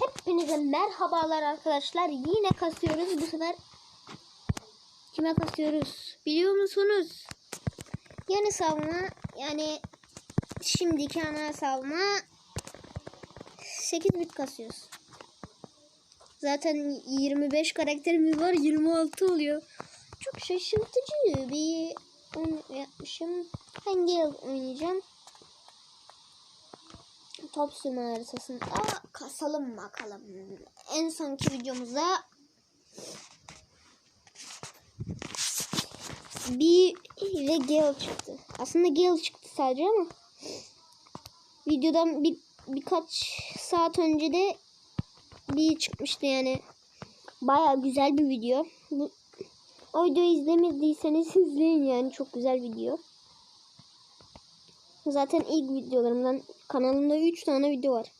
Hepinize merhabalar arkadaşlar. Yine kasıyoruz bu sefer. Kime kasıyoruz? Biliyor musunuz? Yeni savma yani şimdiki ana savma 8 bit kasıyoruz. Zaten 25 karakterimiz var 26 oluyor. Çok şaşırtıcı bir yapmışım. Hangi yıl oynayacağım? Top sürme haritasında kasalım bakalım. En sonki videomuzda bir ve Gale çıktı. Aslında Gale çıktı sadece ama videodan bir birkaç saat önce de bir çıkmıştı yani. Baya güzel bir video. Bu, o videoyu izlemediyseniz izleyin yani çok güzel video. Zaten ilk videolarımdan kanalımda 3 tane video var.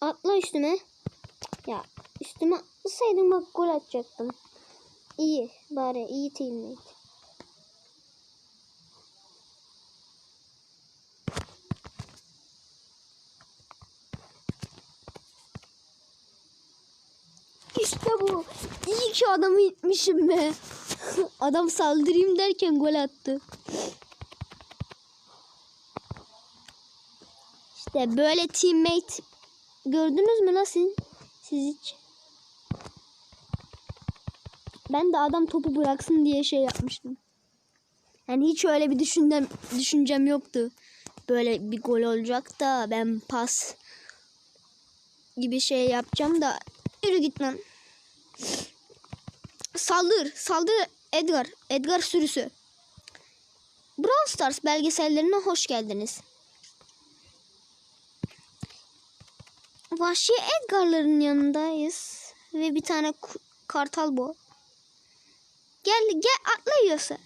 Atla üstüme. Ya üstüme atlasaydın bak gol atacaktım. İyi bari iyi teammate. İşte bu. İyi ki adamı itmişim be. Adam saldırayım derken gol attı. İşte böyle teammate gördünüz mü nasıl? Siz hiç. Ben de adam topu bıraksın diye şey yapmıştım. Yani hiç öyle bir düşüncem, düşüncem yoktu. Böyle bir gol olacak da ben pas gibi şey yapacağım da yürü gitmem. Saldır, saldır Edgar, Edgar sürüsü. Brawl Stars belgesellerine hoş geldiniz. Vahşi Edgar'ların yanındayız. Ve bir tane kartal bu. Gel gel atla.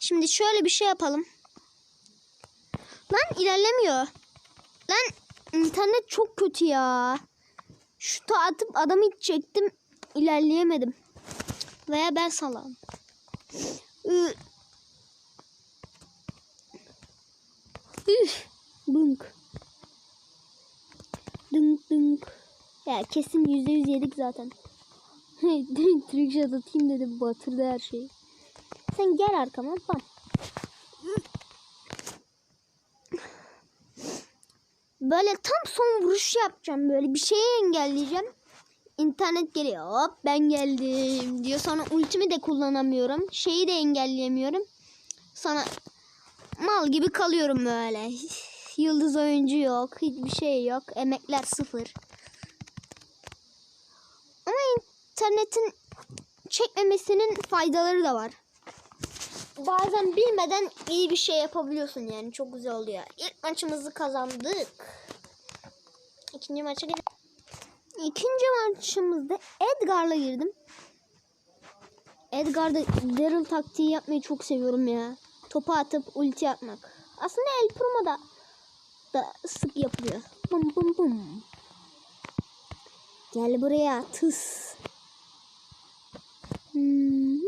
Şimdi şöyle bir şey yapalım. Lan ilerlemiyor. Lan internet çok kötü ya. Şutu atıp adamı çektim. İlerleyemedim. Veya ben salam. Üf. Bunk. Dınk dınk. Ya kesin yüzde yüz yedik zaten. Trickshot atayım dedi batırdı her şeyi. Sen gel arkama bak. Böyle tam son vuruş yapacağım böyle bir şeyi engelleyeceğim. İnternet geliyor hop ben geldim diyor sonra ultimi de kullanamıyorum. Şeyi de engelleyemiyorum. Sonra mal gibi kalıyorum böyle. Yıldız oyuncu yok. Hiçbir şey yok. Emekler sıfır. Ama internetin çekmemesinin faydaları da var. Bazen bilmeden iyi bir şey yapabiliyorsun yani. Çok güzel oluyor. İlk maçımızı kazandık. İkinci maça gidelim. İkinci maçımızda Edgar'la girdim. Edgar'da Daryl taktiği yapmayı çok seviyorum ya. Topu atıp ulti atmak. Aslında El Primo'da da sık yapılıyor. Bum bum bum. Gel buraya tıs. Hmm.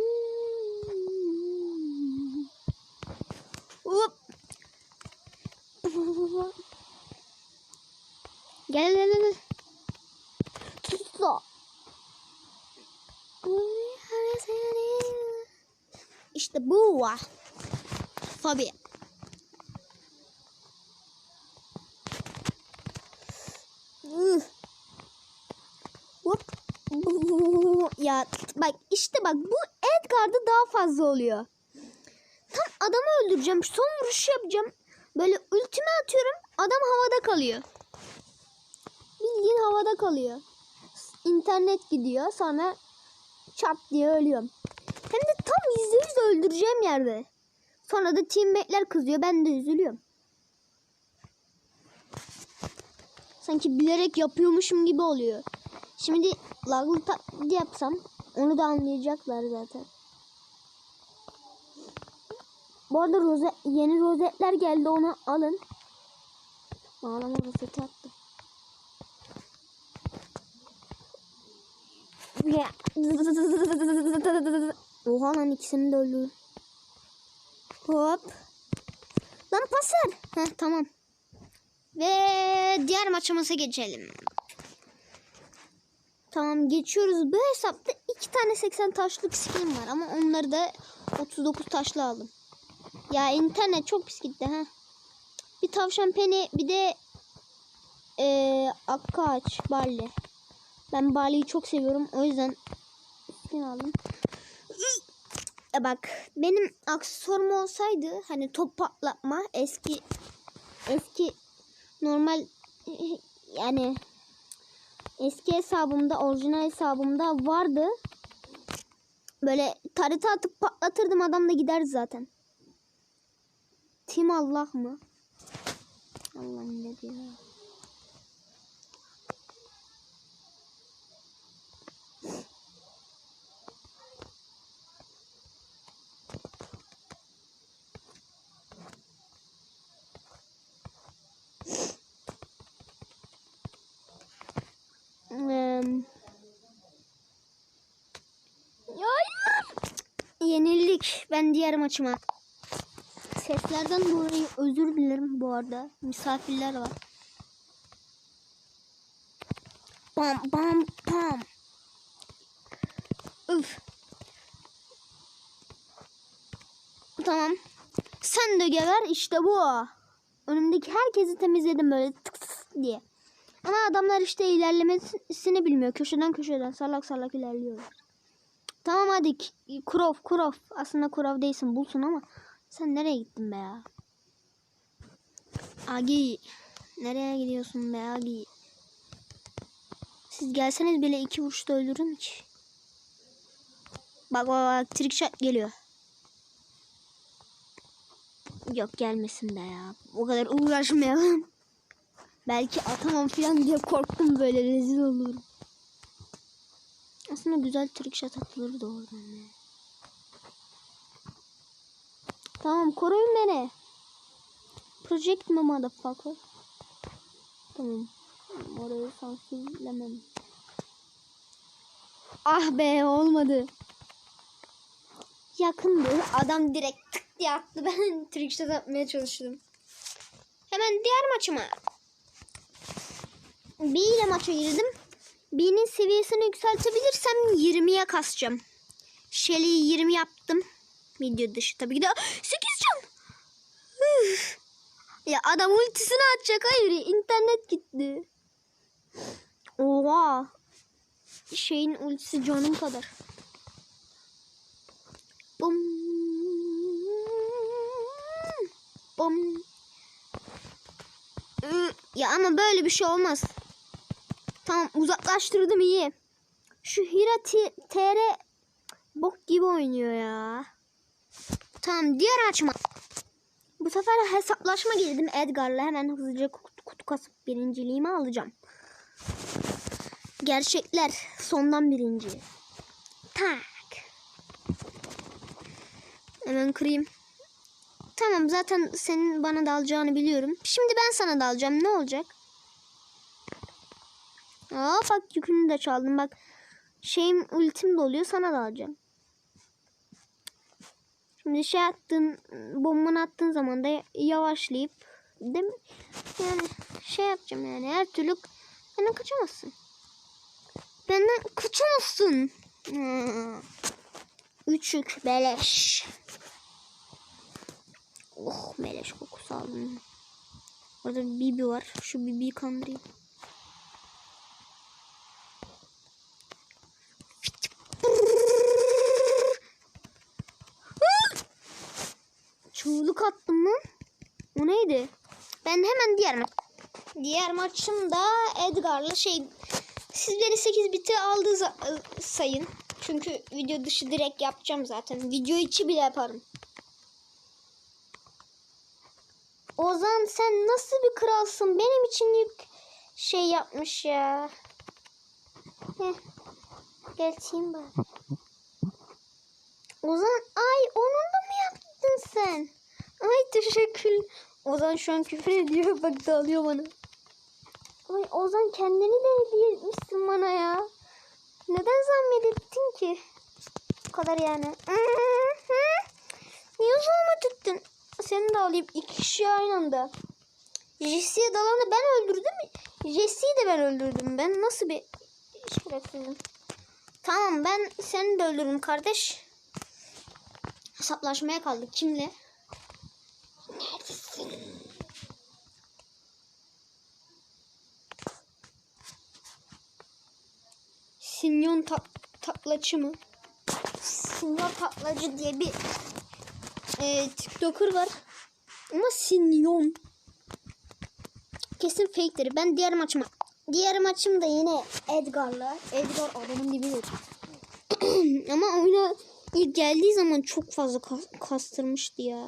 Hop. Gel gel gel. İşte bu. Fabi. Üh. Hop. Ya bak işte bak bu Edgar'da daha fazla oluyor. Tam adamı öldüreceğim. Son vuruş yapacağım. Böyle ultimi atıyorum. Adam havada kalıyor. Bildiğin havada kalıyor. İnternet gidiyor. Sonra çat diye ölüyorum. Hem de tam yüzde yüz öldüreceğim yerde. Sonra da teammate'ler kızıyor. Ben de üzülüyorum. Sanki bilerek yapıyormuşum gibi oluyor. Şimdi laglı taklidi yapsam onu da anlayacaklar zaten. Bu arada rozet, yeni rozetler geldi onu alın. Ağlama rozeti attım. Oha lan ikisini de öldürdüm. Hop. Lan pas ver. Heh tamam. Ve diğer maçımıza geçelim. Tamam geçiyoruz. Bu hesapta iki tane 80 taşlık skin var ama onları da 39 taşlı aldım. Ya internet çok pis gitti ha. Bir tavşan peni bir de eee Akkaç Barley. Ben Barley'i çok seviyorum. O yüzden skin aldım. E bak benim aksesuarım olsaydı hani top patlatma eski eski normal yani eski hesabımda orijinal hesabımda vardı. Böyle tarıta atıp patlatırdım adam da giderdi zaten. Tim Allah mı? Allah'ım ne diyor. Hayır. Yenildik. Ben diğer maçıma. Seslerden dolayı özür dilerim bu arada. Misafirler var. Bam bam bam. Üf. Tamam. Sen de geber işte bu. Önümdeki herkesi temizledim böyle tık tık diye. Ama adamlar işte ilerlemesini bilmiyor. Köşeden köşeden salak salak ilerliyorlar. Tamam hadi Kurov Kurov. Aslında Kurov değilsin bulsun ama sen nereye gittin be ya? Agi. Nereye gidiyorsun be Agi? Siz gelseniz bile iki vuruşta ölürüm ki. Bak bak bak trick shot geliyor. Yok gelmesin be ya. O kadar uğraşmayalım. Belki atamam falan diye korktum böyle rezil olurum. Aslında güzel trick shot atılır da oradan ya. Tamam koruyun beni. Project mi motherfucker? Tamam. Orayı sansürlemem. Ah be olmadı. Yakındı. Adam direkt tık diye attı. Ben trick shot atmaya çalıştım. Hemen diğer maçıma. B ile maça girdim. B'nin seviyesini yükseltebilirsem 20'ye kasacağım. Shelly'i 20 yaptım. Video dışı tabii ki de 8 can. Ya adam ultisini atacak hayır internet gitti. Oha. Şeyin ultisi canım kadar. Bum. Bum. Ya ama böyle bir şey olmaz. Tamam uzaklaştırdım iyi. Şu Hira TR bok gibi oynuyor ya. Tamam diğer açma. Bu sefer hesaplaşma girdim Edgar'la hemen hızlıca kutu, kutu kasıp birinciliğimi alacağım. Gerçekler sondan birinci. Tak. Hemen kırayım. Tamam zaten senin bana dalacağını biliyorum. Şimdi ben sana dalacağım. Ne olacak? Aa bak yükünü de çaldım. Bak şeyim ultim doluyor sana dalacağım. Şimdi şey attın bombanı attığın zaman da yavaşlayıp değil mi? Yani şey yapacağım yani her türlü benden kaçamazsın. Benden kaçamazsın. Hmm. Üçük beleş. Oh meleş kokusu aldım. Orada bir bibi var. Şu bibiyi kandırayım. Çığlık attım lan. O neydi? Ben hemen diğer ma- diğer maçımda Edgar'la şey siz beni 8 biti aldı sayın. Çünkü video dışı direkt yapacağım zaten. Video içi bile yaparım. Ozan sen nasıl bir kralsın? Benim için yük şey yapmış ya. Heh. Geçeyim bari. Ozan ay onun da mı yaptın sen? Ay teşekkür. Ozan şu an küfür ediyor. Bak dağılıyor bana. Ay Ozan kendini de hediye etmişsin bana ya. Neden zahmet ettin ki? kadar yani. Niye zoruma tuttun? Seni de alayım. İki kişi aynı anda. Jesse'ye dalanı ben öldürdüm. Jesse'yi de ben öldürdüm. Ben nasıl bir şerefsizim. Tamam ben seni de öldürdüm kardeş. Hesaplaşmaya kaldık. Kimle? Neredesin? Sinyon tak taklacı mı? Sinyon taklacı diye bir e, TikToker var. Ama Sinyon. Kesin fake'tir. Ben diğer maçıma diğer maçım da yine Edgar'la. Edgar adamın dibidir. Ama oyuna ilk geldiği zaman çok fazla kas- kastırmıştı ya.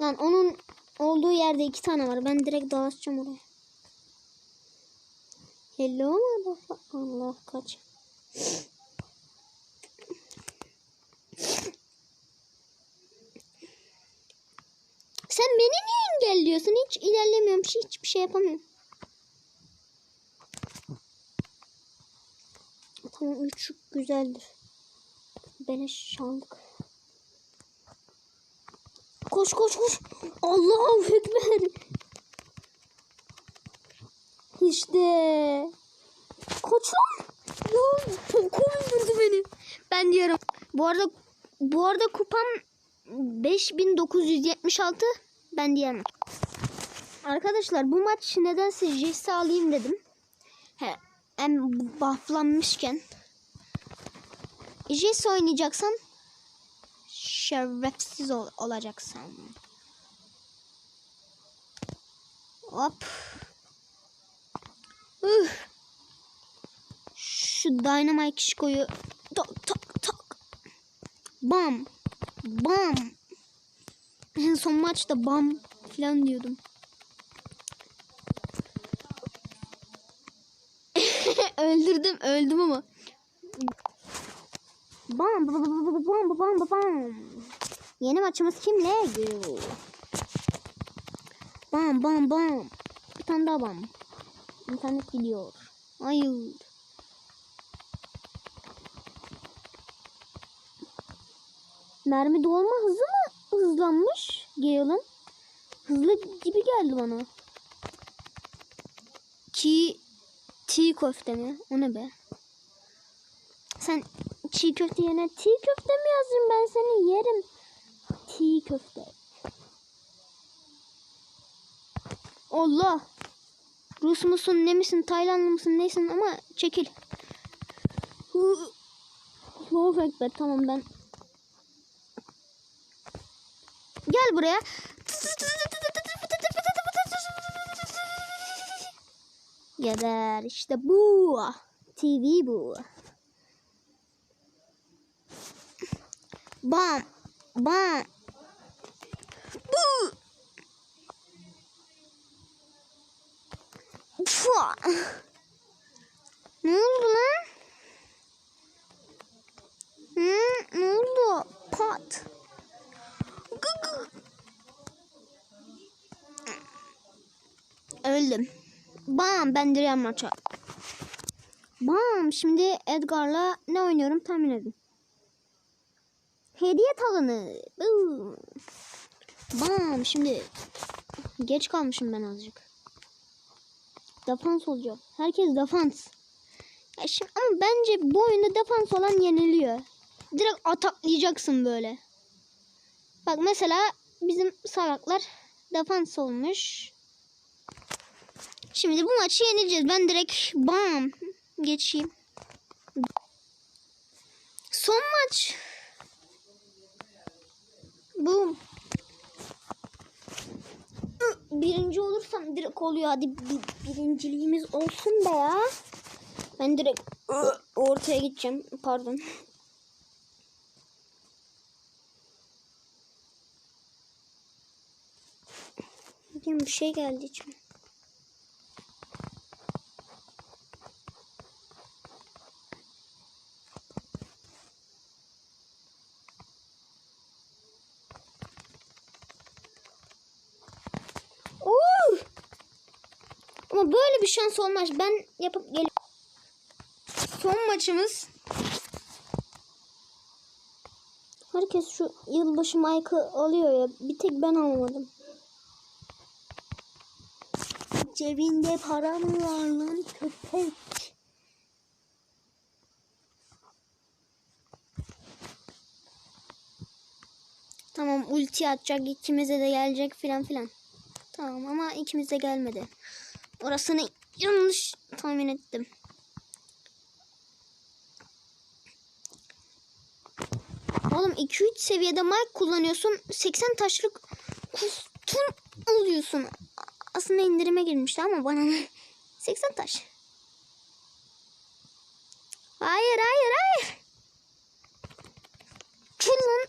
Lan onun olduğu yerde iki tane var. Ben direkt dağıtacağım oraya. Hello. Allah kaç. Sen beni niye engelliyorsun? Hiç ilerlemiyorum. Hiç, hiçbir şey yapamıyorum. Tamam üç güzeldir. Beleş çaldık. Koş koş koş. Allahu Ekber. İşte. Koç lan. Ya çok öldürdü beni. Ben diyorum. Bu arada bu arada kupam 5976. Ben diyemem. Arkadaşlar bu maç nedense Jesse alayım dedim. He, hem bufflanmışken. Jesse oynayacaksam şerefsiz ol, olacaksın. Hop. Üh. Şu Dynamite Kişko'yu tak tak tak. Bam. Bam. Son maçta bam falan diyordum. Öldürdüm, öldüm ama. Bam bam bam bam bam. Yeni maçımız kimle? Bam bam bam. Bir tane daha bam. İnternet gidiyor. Hayır. Mermi dolma hızı mı hızlanmış Gale'ın? Hızlı gibi geldi bana. Çiğ, çiğ köfte mi? O ne be? Sen çiğ köfte yerine çiğ köfte mi yazdın? Ben seni yerim. Çiğ köfte. Allah. Rus musun ne misin Taylandlı mısın neysin ama çekil. Allahu Ekber tamam ben. Gel buraya. Geber işte bu. TV bu. Bam. Bam. Bu. Fua. Ne oldu lan? Hı, ne oldu? Pat. Öldüm. Bam ben diğer maça. Bam şimdi Edgar'la ne oynuyorum tahmin edin. Hediye talını. Buu. Bam şimdi geç kalmışım ben azıcık. Defans olacak. Herkes defans. Ya şimdi, ama bence bu oyunda defans olan yeniliyor. Direkt ataklayacaksın böyle. Bak mesela bizim salaklar defans olmuş. Şimdi bu maçı yeneceğiz. Ben direkt bam geçeyim. Son maç. Bu birinci olursam direkt oluyor. Hadi bir, birinciliğimiz olsun be ya. Ben direkt ortaya gideceğim. Pardon. Bir şey geldi içime. Ama böyle bir şans olmaz. Ben yapıp gel. Son maçımız. Herkes şu yılbaşı Mike'ı alıyor ya. Bir tek ben almadım. Cebinde para mı var lan köpek? Tamam ulti atacak ikimize de gelecek filan filan. Tamam ama ikimiz de gelmedi. Orasını yanlış tahmin ettim. Oğlum 2-3 seviyede mic kullanıyorsun. 80 taşlık kostüm alıyorsun. Aslında indirime girmişti ama bana ne? 80 taş. Hayır hayır hayır. Lan.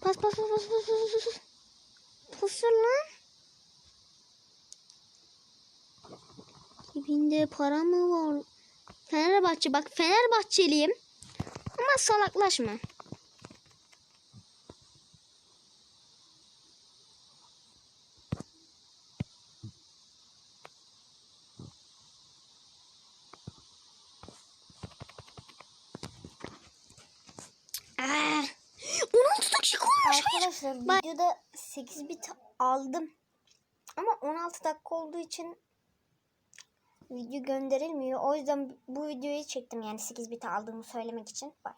Pas pas pas pas pas pas pas pas. Lan. Cebinde para mı var? Fenerbahçe bak Fenerbahçeliyim. Ama salaklaşma. Aa, 16 dakika olmuş. Hayır. Arkadaşlar Bak- videoda 8 bit aldım. Ama 16 dakika olduğu için video gönderilmiyor. O yüzden bu videoyu çektim yani 8 bit aldığımı söylemek için. Bak